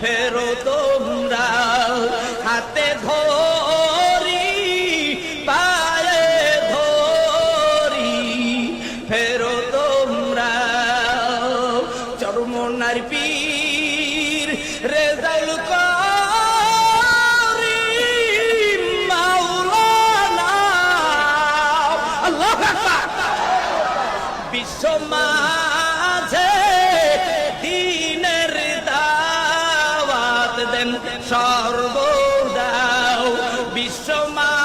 ফেরো তোমরা, হাতে ধরি, পায়ে ধরি, ফেরো তোমরা। চরমনার পীর রেজাল মাওলানা। আল্লাহু বিশ্ব মাঝে সর্বদাও বিশ্ব মা